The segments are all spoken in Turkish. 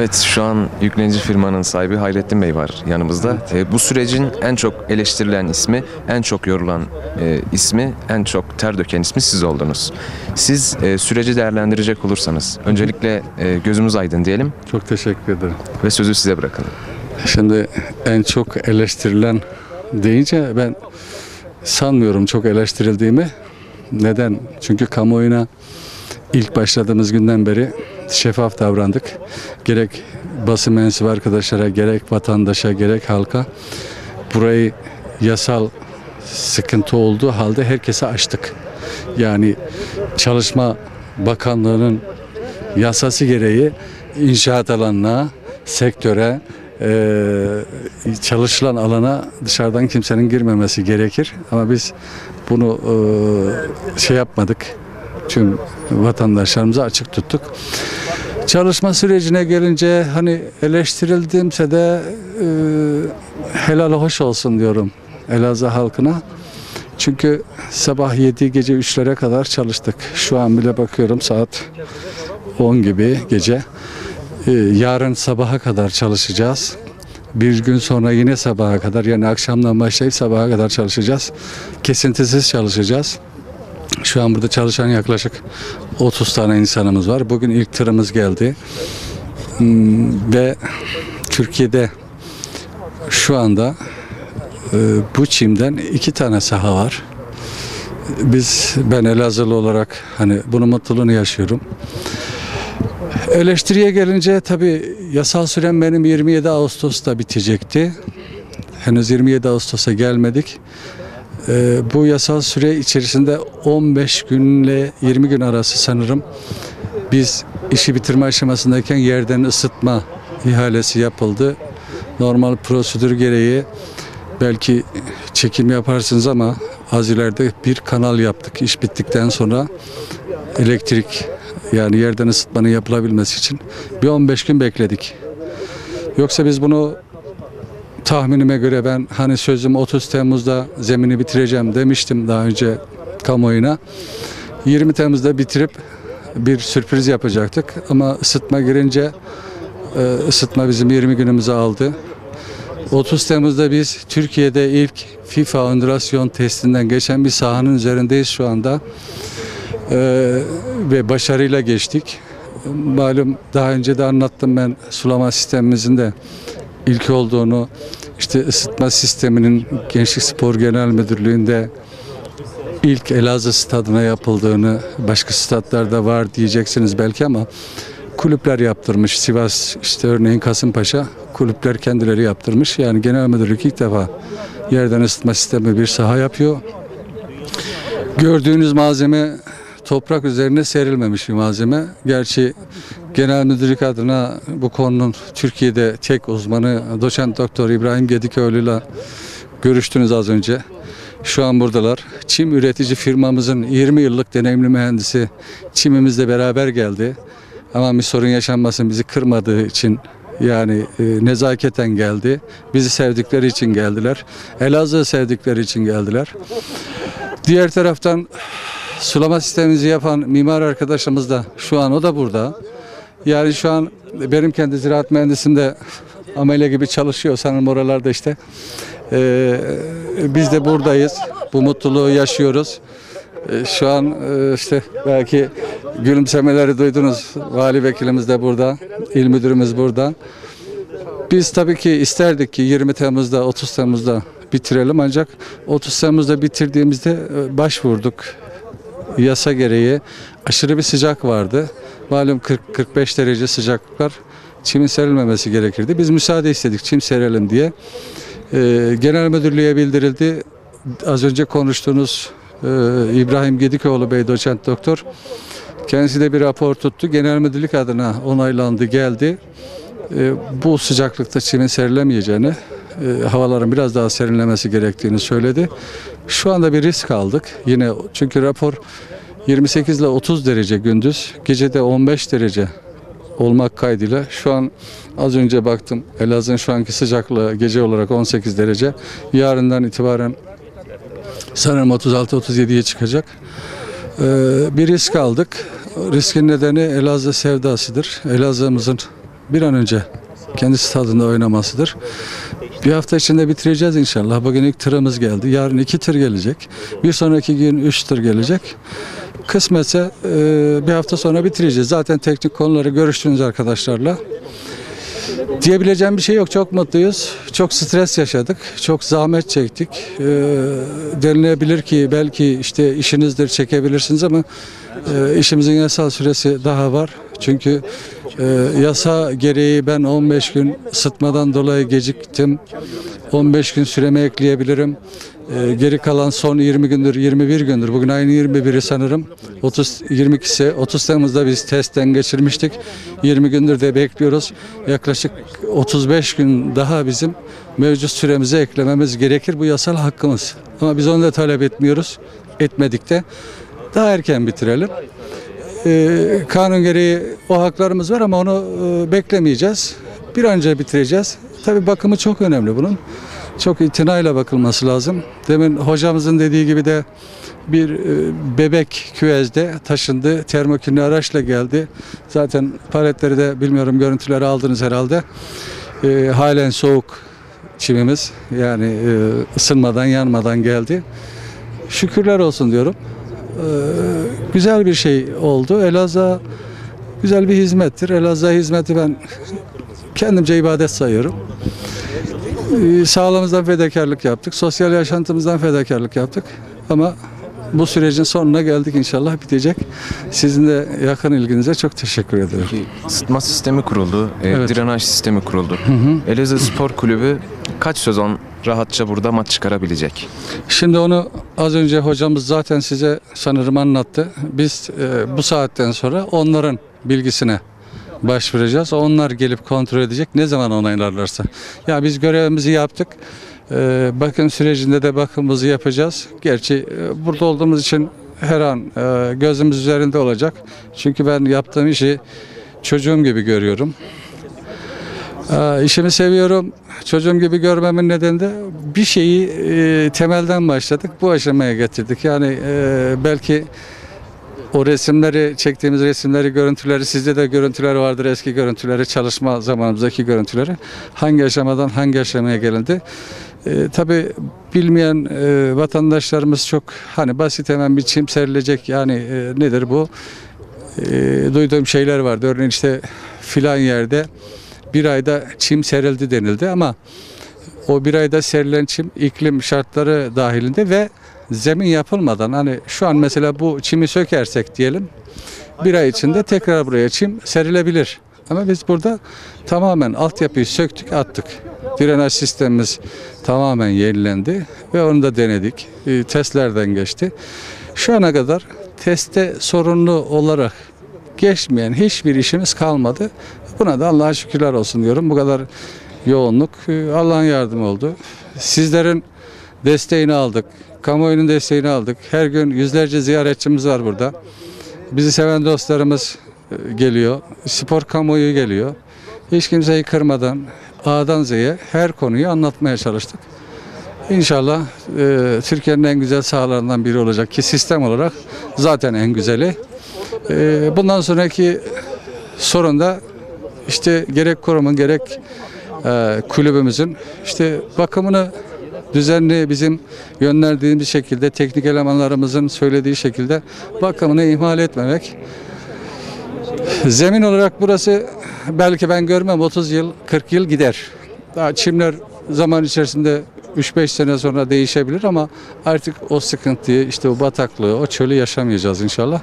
Evet şu an yüklenici firmanın sahibi Hayrettin Bey var yanımızda. E, bu sürecin en çok eleştirilen ismi, en çok yorulan e, ismi, en çok ter döken ismi siz oldunuz. Siz e, süreci değerlendirecek olursanız öncelikle e, gözümüz aydın diyelim Çok teşekkür ederim. ve sözü size bırakalım. Şimdi en çok eleştirilen deyince ben sanmıyorum çok eleştirildiğimi. Neden? Çünkü kamuoyuna ilk başladığımız günden beri şeffaf davrandık. Gerek basın mensubu arkadaşlara, gerek vatandaşa, gerek halka burayı yasal sıkıntı olduğu halde herkese açtık. Yani Çalışma Bakanlığı'nın yasası gereği inşaat alanına, sektöre, çalışılan alana dışarıdan kimsenin girmemesi gerekir. Ama biz bunu şey yapmadık. Tüm vatandaşlarımıza açık tuttuk. Çalışma sürecine gelince hani eleştirildimse de eee helal hoş olsun diyorum Elazığ halkına. Çünkü sabah 7 gece 3'lere kadar çalıştık. Şu an bile bakıyorum saat 10 gibi gece. Ee, yarın sabaha kadar çalışacağız. Bir gün sonra yine sabaha kadar yani akşamdan başlayıp sabaha kadar çalışacağız. Kesintisiz çalışacağız. Şu an burada çalışan yaklaşık 30 tane insanımız var. Bugün ilk tırımız geldi. Hmm, Ve Türkiye'de şu anda e, bu çimden iki tane saha var. Biz ben Elazığlı olarak hani bunun mutluluğunu yaşıyorum. Eleştiriye gelince tabii yasal sürem benim 27 Ağustos'ta bitecekti. Henüz 27 Ağustos'a gelmedik. Ee, bu yasal süre içerisinde 15 günle 20 gün arası sanırım biz işi bitirme aşamasındayken yerden ısıtma ihalesi yapıldı. Normal prosedür gereği belki çekim yaparsınız ama az ileride bir kanal yaptık. İş bittikten sonra elektrik yani yerden ısıtmanın yapılabilmesi için bir 15 gün bekledik. Yoksa biz bunu tahminime göre ben hani sözüm 30 Temmuz'da zemini bitireceğim demiştim daha önce kamuoyuna. 20 Temmuz'da bitirip bir sürpriz yapacaktık ama ısıtma girince e, ısıtma bizim 20 günümüzü aldı. 30 Temmuz'da biz Türkiye'de ilk FIFA Ondurasyon testinden geçen bir sahanın üzerindeyiz şu anda. Ee, ve başarıyla geçtik. Malum daha önce de anlattım ben sulama sistemimizin de ilk olduğunu, işte ısıtma sisteminin Gençlik Spor Genel Müdürlüğü'nde ilk Elazığ stadına yapıldığını, başka statlarda var diyeceksiniz belki ama kulüpler yaptırmış. Sivas işte örneğin Kasımpaşa kulüpler kendileri yaptırmış. Yani genel müdürlük ilk defa yerden ısıtma sistemi bir saha yapıyor. Gördüğünüz malzeme toprak üzerine serilmemiş bir malzeme. Gerçi genel müdürlük adına bu konunun Türkiye'de tek uzmanı doçent doktor İbrahim Gedikoğlu ile görüştünüz az önce. Şu an buradalar. Çim üretici firmamızın 20 yıllık deneyimli mühendisi çimimizle beraber geldi. Ama bir sorun yaşanmasın bizi kırmadığı için yani e, nezaketen geldi. Bizi sevdikleri için geldiler. Elazığ'ı sevdikleri için geldiler. Diğer taraftan sulama sistemimizi yapan mimar arkadaşımız da şu an o da burada. Yani şu an benim kendi ziraat mühendisim de amele gibi çalışıyor sanırım oralarda işte. Ee, biz de buradayız. Bu mutluluğu yaşıyoruz. Ee, Şu an e, işte belki gülümsemeleri duydunuz. Vali vekilimiz de burada, il müdürümüz burada. Biz tabii ki isterdik ki 20 Temmuz'da, 30 Temmuz'da bitirelim ancak 30 Temmuz'da bitirdiğimizde e, başvurduk. Yasa gereği aşırı bir sıcak vardı. Malum 40-45 derece sıcaklıklar çimin serilmemesi gerekirdi. Biz müsaade istedik çim serelim diye. Ee, Genel Müdürlüğe bildirildi. Az önce konuştuğunuz e, İbrahim Gedikoğlu Bey doçent doktor kendisi de bir rapor tuttu. Genel Müdürlük adına onaylandı geldi. E, bu sıcaklıkta çimin serilemeyeceğini, e, havaların biraz daha serinlemesi gerektiğini söyledi. Şu anda bir risk aldık. Yine çünkü rapor 28 ile 30 derece gündüz, gece de 15 derece olmak kaydıyla şu an az önce baktım Elazığ'ın şu anki sıcaklığı gece olarak 18 derece. Yarından itibaren sanırım 36-37'ye çıkacak. Ee, bir risk aldık. Riskin nedeni Elazığ sevdasıdır. Elazığ'ımızın bir an önce kendi stadında oynamasıdır. Bir hafta içinde bitireceğiz inşallah. Bugün ilk tırımız geldi. Yarın iki tır gelecek. Bir sonraki gün üç tır gelecek. Kısmetse e, bir hafta sonra bitireceğiz. Zaten teknik konuları görüştünüz arkadaşlarla. Diyebileceğim bir şey yok. Çok mutluyuz. Çok stres yaşadık. Çok zahmet çektik. Ee, denilebilir ki belki işte işinizdir çekebilirsiniz ama e, işimizin yasal süresi daha var. Çünkü e, yasa gereği ben 15 gün sıtmadan dolayı geciktim. 15 gün süreme ekleyebilirim. Ee, geri kalan son 20 gündür, 21 gündür. Bugün ayın 21'i sanırım. 30 22'si 30 Temmuz'da biz testten geçirmiştik. 20 gündür de bekliyoruz. Yaklaşık 35 gün daha bizim mevcut süremize eklememiz gerekir. Bu yasal hakkımız. Ama biz onu da talep etmiyoruz. Etmedik de. Daha erken bitirelim. Ee, kanun gereği o haklarımız var ama onu e, beklemeyeceğiz. Bir an önce bitireceğiz. Tabii bakımı çok önemli bunun. Çok itinayla bakılması lazım. Demin hocamızın dediği gibi de bir e, bebek küvezde taşındı. Termokünlü araçla geldi. Zaten paletleri de bilmiyorum görüntüleri aldınız herhalde. E, halen soğuk çimimiz. Yani e, ısınmadan yanmadan geldi. Şükürler olsun diyorum. E, güzel bir şey oldu. Elazığ güzel bir hizmettir. Elazığ hizmeti ben kendimce ibadet sayıyorum. Ee, sağlığımızdan fedakarlık yaptık. Sosyal yaşantımızdan fedakarlık yaptık. Ama bu sürecin sonuna geldik inşallah bitecek. Sizin de yakın ilginize çok teşekkür ederim. Ki ısıtma sistemi kuruldu, e, Evet. drenaj sistemi kuruldu. Elazığ Spor Kulübü kaç sezon rahatça burada maç çıkarabilecek? Şimdi onu az önce hocamız zaten size sanırım anlattı. Biz e, bu saatten sonra onların bilgisine başvuracağız. Onlar gelip kontrol edecek ne zaman onaylarlarsa. Ya biz görevimizi yaptık. E, bakım sürecinde de bakımımızı yapacağız. Gerçi e, burada olduğumuz için her an e, gözümüz üzerinde olacak. Çünkü ben yaptığım işi çocuğum gibi görüyorum. Ee, işimi seviyorum. Çocuğum gibi görmemin nedeni de bir şeyi e, temelden başladık. Bu aşamaya getirdik. Yani e, belki o resimleri, çektiğimiz resimleri, görüntüleri, sizde de görüntüler vardır, eski görüntüleri, çalışma zamanımızdaki görüntüleri. Hangi aşamadan hangi aşamaya gelindi? E, tabii bilmeyen e, vatandaşlarımız çok hani basit hemen bir çim serilecek yani e, nedir bu? E, duyduğum şeyler vardı. Örneğin işte filan yerde bir ayda çim serildi denildi ama o bir ayda serilen çim iklim şartları dahilinde ve zemin yapılmadan hani şu an mesela bu çimi sökersek diyelim bir ay içinde tekrar buraya çim serilebilir. Ama biz burada tamamen altyapıyı söktük attık. Drenaj sistemimiz tamamen yenilendi ve onu da denedik. E, testlerden geçti. Şu ana kadar teste sorunlu olarak geçmeyen hiçbir işimiz kalmadı. Buna da Allah'a şükürler olsun diyorum. Bu kadar yoğunluk e, Allah'ın yardımı oldu. Sizlerin desteğini aldık. Kamuoyunun desteğini aldık. Her gün yüzlerce ziyaretçimiz var burada. Bizi seven dostlarımız e, geliyor. Spor kamuoyu geliyor. Hiç kimseyi kırmadan A'dan Z'ye her konuyu anlatmaya çalıştık. İnşallah e, Türkiye'nin en güzel sahalarından biri olacak ki sistem olarak zaten en güzeli. E, bundan sonraki sorun da işte gerek kurumun gerek e, kulübümüzün işte bakımını düzenli bizim yönlendirdiğimiz şekilde teknik elemanlarımızın söylediği şekilde bakımını ihmal etmemek. Zemin olarak burası belki ben görmem 30 yıl 40 yıl gider. Daha çimler zaman içerisinde 3-5 sene sonra değişebilir ama artık o sıkıntıyı işte o bataklığı o çölü yaşamayacağız inşallah.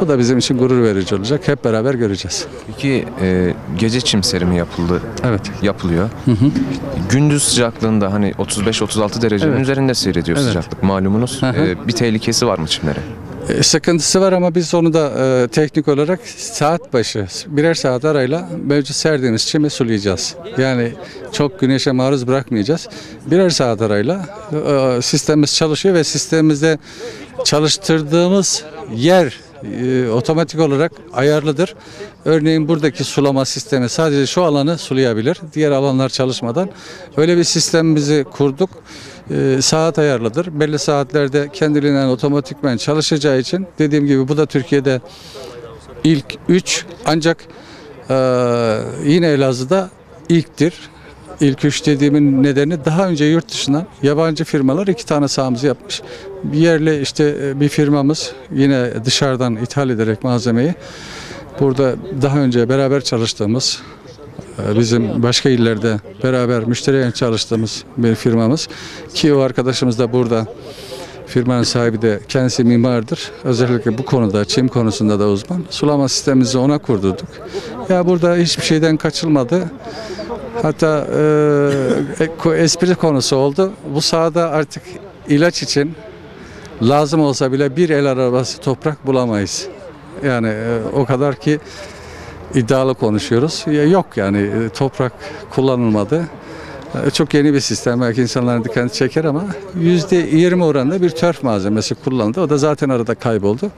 Bu da bizim için gurur verici olacak. Hep beraber göreceğiz. Peki e, gece çim serimi yapıldı, Evet. yapılıyor. Gündüz sıcaklığında hani 35-36 derecenin Evet. üzerinde seyrediyor Evet. sıcaklık malumunuz. Hı hı. E, bir tehlikesi var mı çimlere? E, sıkıntısı var ama biz onu da e, teknik olarak saat başı birer saat arayla mevcut serdiğimiz çimi sulayacağız. Yani çok güneşe maruz bırakmayacağız. Birer saat arayla e, sistemimiz çalışıyor ve sistemimizde çalıştırdığımız yer e, otomatik olarak ayarlıdır. Örneğin buradaki sulama sistemi sadece şu alanı sulayabilir. Diğer alanlar çalışmadan. Öyle bir sistemimizi kurduk. E, saat ayarlıdır. Belli saatlerde kendiliğinden otomatikmen çalışacağı için dediğim gibi bu da Türkiye'de ilk 3 ancak Ee, yine Elazığ'da ilktir. İlk üç dediğimin nedeni daha önce yurt dışından yabancı firmalar iki tane sahamızı yapmış. Bir yerle işte e, bir firmamız yine dışarıdan ithal ederek malzemeyi burada daha önce beraber çalıştığımız e, bizim başka illerde beraber müşteriye çalıştığımız bir firmamız ki o arkadaşımız da burada firmanın sahibi de kendisi mimardır. Özellikle bu konuda, çim konusunda da uzman. Sulama sistemimizi ona kurdurduk. Ya burada hiçbir şeyden kaçılmadı. Hatta e, espri konusu oldu. Bu sahada artık ilaç için lazım olsa bile bir el arabası toprak bulamayız. Yani e, o kadar ki iddialı konuşuyoruz. Yok yani e, toprak kullanılmadı. E, Çok yeni bir sistem belki insanların dikkatini çeker ama %20 oranında bir törf malzemesi kullanıldı. O da zaten arada kayboldu.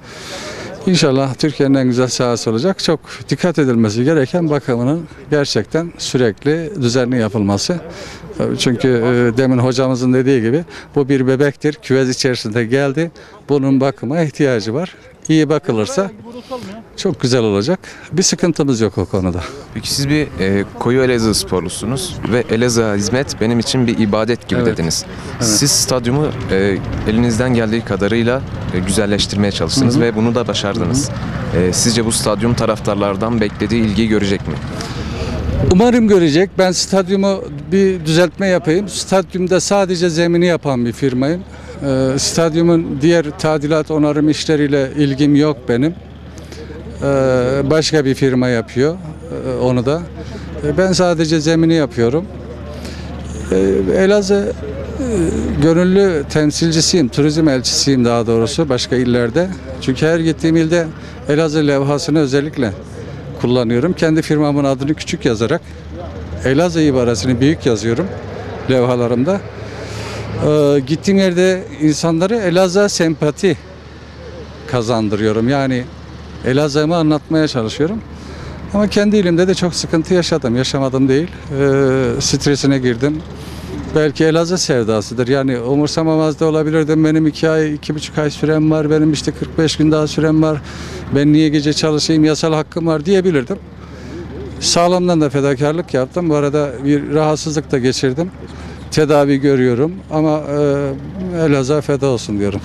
İnşallah Türkiye'nin en güzel sahası olacak. Çok dikkat edilmesi gereken bakımının gerçekten sürekli düzenli yapılması. E, Çünkü demin hocamızın dediği gibi bu bir bebektir. Küvez içerisinde geldi. Bunun bakıma ihtiyacı var. İyi bakılırsa çok güzel olacak. Bir sıkıntımız yok o konuda. Peki siz bir e, koyu Elazığ sporlusunuz ve Elazığ'a hizmet benim için bir ibadet gibi Evet. dediniz. Siz stadyumu e, elinizden geldiği kadarıyla e, güzelleştirmeye çalıştınız ve bunu da başardınız. E, sizce bu stadyum taraftarlardan beklediği ilgiyi görecek mi? Umarım görecek. Ben stadyumu bir düzeltme yapayım. Stadyumda sadece zemini yapan bir firmayım. Ee, stadyumun diğer tadilat onarım işleriyle ilgim yok benim. Ee, başka bir firma yapıyor ee, onu da. Ee, ben sadece zemini yapıyorum. Elazığ e, gönüllü temsilcisiyim, turizm elçisiyim daha doğrusu başka illerde. Çünkü her gittiğim ilde Elazığ levhasını özellikle kullanıyorum. Kendi firmamın adını küçük yazarak Elazığ ibaresini büyük yazıyorum levhalarımda. Ee, gittiğim yerde insanları Elazığ'a sempati kazandırıyorum. Yani Elazığ'ımı anlatmaya çalışıyorum. Ama kendi ilimde de çok sıkıntı yaşadım. Yaşamadım değil. Ee, stresine girdim. Belki Elazığ sevdasıdır. Yani umursamamaz da olabilirdim. Benim iki ay, iki buçuk ay sürem var. Benim işte 45 gün daha sürem var. Ben niye gece çalışayım, yasal hakkım var diyebilirdim. Sağlamdan da fedakarlık yaptım. Bu arada bir rahatsızlık da geçirdim. Tedavi görüyorum ama e, Elazığ'a feda olsun diyorum.